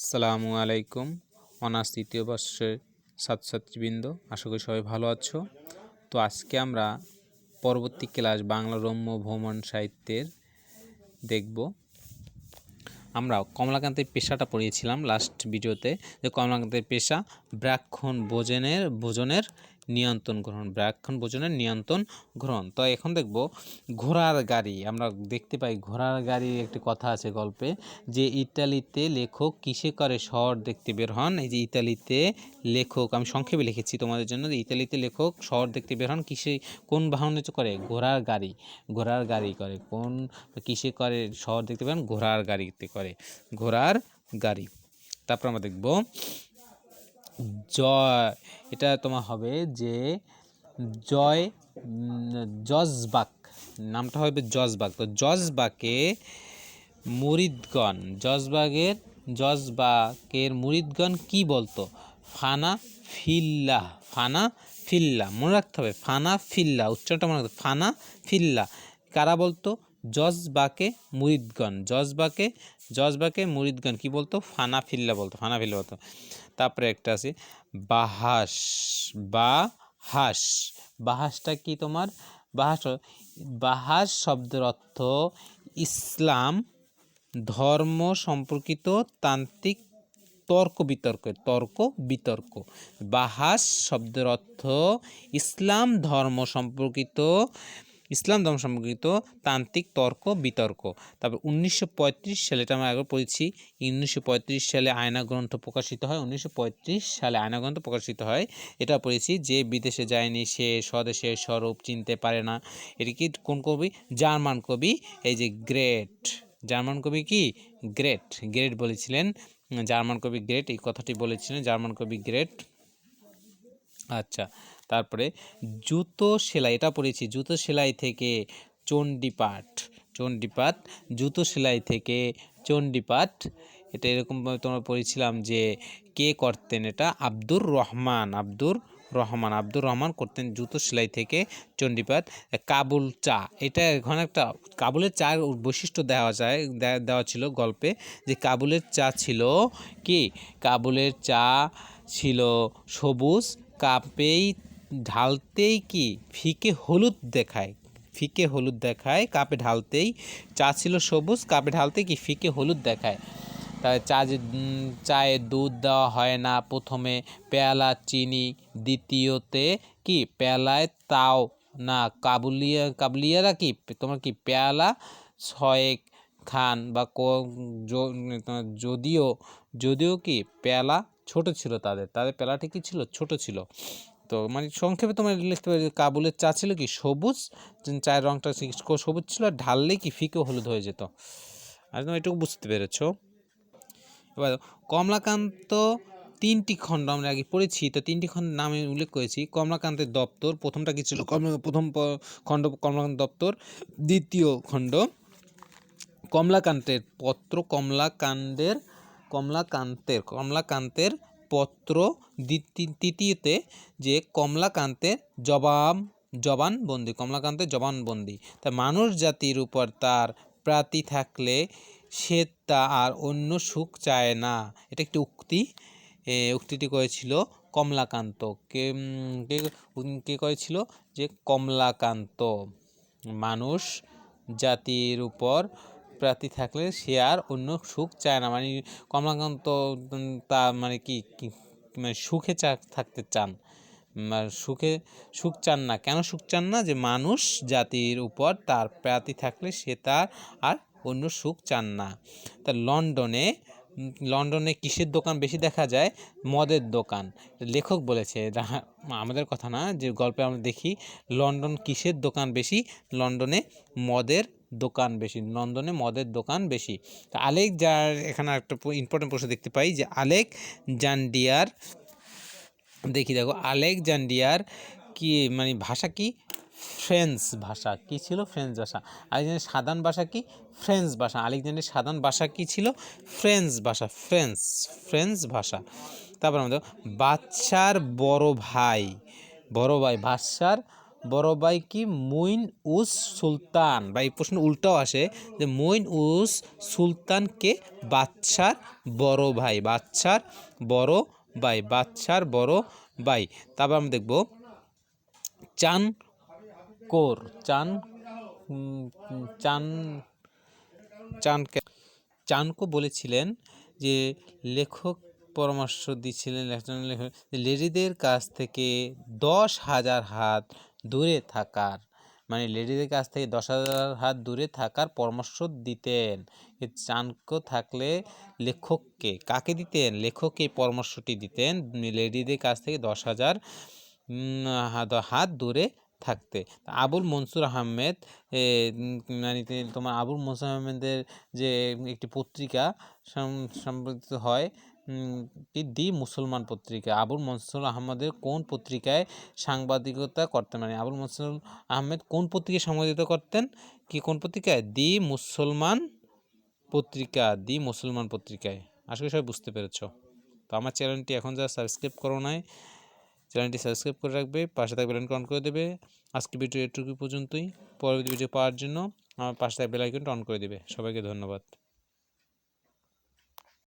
আসসালামু আলাইকুম, অনার্স তৃতীয় বর্ষের ছাত্রছাত্রীবৃন্দ, আশা করি সবাই ভালো আছো। তো আজকে আমরা পরবর্তী ক্লাস বাংলা রম্য ভ্রমণ সাহিত্যের দেখব। আমরা কমলাকান্তের পেশাটা পড়িয়েছিলাম লাস্ট ভিডিওতে যে কমলাকান্তের পেশা ব্রাক্ষণ ভোজনের ভোজনের নিয়ন্ত্রণ গ্রহণ ব্রাক্ষণ ভোজনের নিয়ন্ত্রণ গ্রহণ। তো এখন দেখব ঘোড়ার গাড়ি, আমরা দেখতে পাই ঘোড়ার গাড়ির একটি কথা আছে গল্পে যে ইতালিতে লেখক কিসে করে শহর দেখতে বের হন? এই যে ইতালিতে লেখক, আমি সংক্ষেপে লিখেছি তোমাদের জন্য যে ইতালিতে লেখক শহর দেখতে বের হন, কিসে, কোন বাহনে করে? ঘোড়ার গাড়ি ঘোড়ার গাড়ি করে। কোন, কিসে করে শহর দেখতে হন? ঘোড়ার গাড়িতে করে, ঘোড়ার গাড়ি। তারপর আমরা দেখব জয় এটা তোমার হবে যে জয় জজবাক। নামটা হবে জজবাক। তো জজবাকে মুরিদগণ, জজবাগের, জজবাকের মুরিদগণ কি বলতো? ফানা ফিল্লা ফানা ফিল্লা, মনে রাখতে হবে, ফানা ফিল্লা, উচ্চারণটা মনে রাখতে। ফানা ফিল্লা। কারা বলতো? জজবাকে মুরিদগণ, জজবাকে জজবাকে মুরিদগণ কি বলতো? ফানা ফিল্লা বলতো, ফানা ফিল্লা বলতো। তারপরে একটা আছে বাহাস বা হাস বাহাসটা কি তোমার? বাহাস বাহাস শব্দের অর্থ ইসলাম, ধর্ম সম্পর্কিত তান্ত্রিক তর্ক বিতর্ক তর্ক বিতর্ক। বাহাস শব্দের অর্থ ইসলাম, ধর্ম সম্পর্কিত ইসলাম ধর্ম সম্পর্কিত তান্ত্রিক তর্ক, বিতর্ক। তারপর উনিশশো পঁয়ত্রিশ সালে, এটা আমরা আগে পড়েছি, উনিশশো পঁয়ত্রিশ সালে আয়না গ্রন্থ প্রকাশিত হয়, উনিশশো পঁয়ত্রিশ সালে আয়না গ্রন্থ প্রকাশিত হয়। এটা পড়েছি যে বিদেশে যায়নি সে স্বদেশের স্বরূপ চিনতে পারে না। এটি কি কোন কবি? জার্মান কবি, এই যে গ্রেট। জার্মান কবি কি? গ্রেট। গ্রেট বলেছিলেন। জার্মান কবি গ্রেট, এই কথাটি বলেছিলেন, জার্মান কবি গ্রেট। আচ্ছা। তারপরে জুতো সেলাই, এটা পড়েছি, জুতো সেলাই থেকে চণ্ডীপাঠ চণ্ডীপাঠ, জুতো সেলাই থেকে চণ্ডীপাঠ, এটা এরকমভাবে তোমরা পড়েছিলাম যে কে করতেন এটা? আব্দুর রহমান আব্দুর রহমান আব্দুর রহমান করতেন জুতো সেলাই থেকে চণ্ডীপাঠ, কাবুল চা, এটা এখানে একটা, কাবুলের চার বৈশিষ্ট্য দেওয়া যায় দেওয়া ছিল গল্পে, যে কাবুলের চা ছিল কি? কাবুলের চা ছিল সবুজ, কাপেই ঢালতেই কি ফিকে হলুদ দেখায়? ফিকে হলুদ দেখায়, কাপে ঢালতেই। চা ছিল সবুজ, কাপে ঢালতেই কি ফিকে হলুদ দেখায়? তাই চা চায়ে দুধ দেওয়া হয় না, প্রথমে পেয়ালা, চিনি, দ্বিতীয়তে কি পেয়ালায় তাও না, কাবুলিয়া, কাবুলিয়ারা কি, তোমার কি পেয়ালা ছয়েক খান বা যদিও যদিও কি পেয়ালা ছোট ছিল তাদের তাদের পেয়ালাটি কি ছিল? ছোট ছিল। তো মানে সংক্ষেপে তোমার লিখতে পারি কাবুলের চা ছিল কি সবুজ? চায়ের রঙটা সবুজ ছিল আর ঢাললে কি ফিকে হলুদ হয়ে যেত। আর তুমি এটুকু বুঝতে পেরেছ। এবার কমলাকান্ত তিনটি খণ্ড আমরা আগে পড়েছি, তো তিনটি খণ্ডের নামে উল্লেখ করেছি। কমলাকান্তের দপ্তর প্রথমটা কি ছিল? কমলা প্রথম খণ্ড কমলাকান্ত দপ্তর। দ্বিতীয় খণ্ড, কমলাকান্তের পত্র কমলাকান্তের কমলাকান্তের কমলাকান্তের পত্র তৃতীয়তে যে কমলাকান্তের জবাব জবানবন্দি কমলাকান্তের জবানবন্দি তা মানুষ জাতির উপর তার প্রাতি থাকলে সে তা আর অন্য সুখ চায় না। এটা একটি উক্তি। উক্তিটি করেছিল কমলাকান্ত। কে কে করেছিল যে কমলাকান্ত? মানুষ জাতির উপর প্রাতি থাকলে সে আর অন্য সুখ চায় না। মানে কমলাকান্ত তা মানে কি মানে সুখে চা, থাকতে চান। সুখে, সুখ চান না। কেন সুখ চান না? যে মানুষ জাতির উপর তার প্রাতি থাকলে সে তার আর অন্য সুখ চান না। তা লন্ডনে লন্ডনে কিসের দোকান বেশি দেখা যায়? মদের দোকান। লেখক বলেছে আমাদের কথা না, যে গল্পে আমরা দেখি, লন্ডন কিসের দোকান বেশি? লন্ডনে মদের দোকান বেশি লন্ডনে মদের দোকান বেশি। তা আলেক যার এখানে একটা ইম্পর্টেন্ট প্রশ্ন দেখতে পাই যে আলেক জান্ডিয়ার, দেখি দেখো আলেকজান্ডিয়ার কি মানে ভাষা কি? ফ্রেঞ্চ ভাষা, কি ছিল? ফ্রেঞ্চ ভাষা। আলেকজান্ডার সাধারণ ভাষা কি? ফ্রেঞ্চ ভাষা। আলেকজান্ডার সাধারণ ভাষা কি ছিল? ফ্রেঞ্চ ভাষা, ফ্রেঞ্চ ফ্রেঞ্চ ভাষা। তারপর আমাদের বাদশার বড় ভাই বড় ভাই, বাদশার বড় ভাই কি মুইন উস সুলতান বা এই প্রশ্ন উল্টাও আসে যে মুইন উস সুলতানকে বাদশার বড় ভাই বাদশার বড় ভাই বাদশার বড় ভাই তারপর আমরা দেখব চান কোর চান চান চানকে চানকো বলেছিলেন যে লেখক পরামর্শ দিচ্ছিলেন লেখক লেডিদের কাছ থেকে দশ হাজার হাত দূরে থাকার মানে লেডিদের কাছ থেকে দশ হাজার হাত দূরে থাকার পরামর্শ দিতেন। চাণক্য থাকলে লেখককে, কাকে দিতেন? লেখককে পরামর্শটি দিতেন লেডিদের কাছ থেকে দশ হাজার হাত- দূরে থাকতে। আবুল মনসুর আহমেদ মানে তোমার আবুল মনসুর আহমেদের যে একটি পত্রিকা, সম- সম্পাদিত হয় দি মুসলমান পত্রিকা। আবুল মনসুর আহমেদের কোন পত্রিকায় সাংবাদিকতা করতেন? মানে আবুল মনসুর আহমেদ কোন পত্রিকায় সাংবাদিকতা করতেন? কি কোন পত্রিকায়? দি মুসলমান পত্রিকা, দি মুসলমান পত্রিকায়। আশা করি সবাই বুঝতে পেরেছ। তো আমার চ্যানেলটি এখন যারা সাবস্ক্রাইব করো নাই, চ্যানেলটি সাবস্ক্রাইব করে রাখবে, পাশে থাকবে বেল অন করে দেবে। আজকে ভিডিও এটুকু পর্যন্তই। পরবর্তী ভিডিও পাওয়ার জন্য আমার পাশে থাকবে বেল আইকনটা অন করে দেবে। সবাইকে ধন্যবাদ।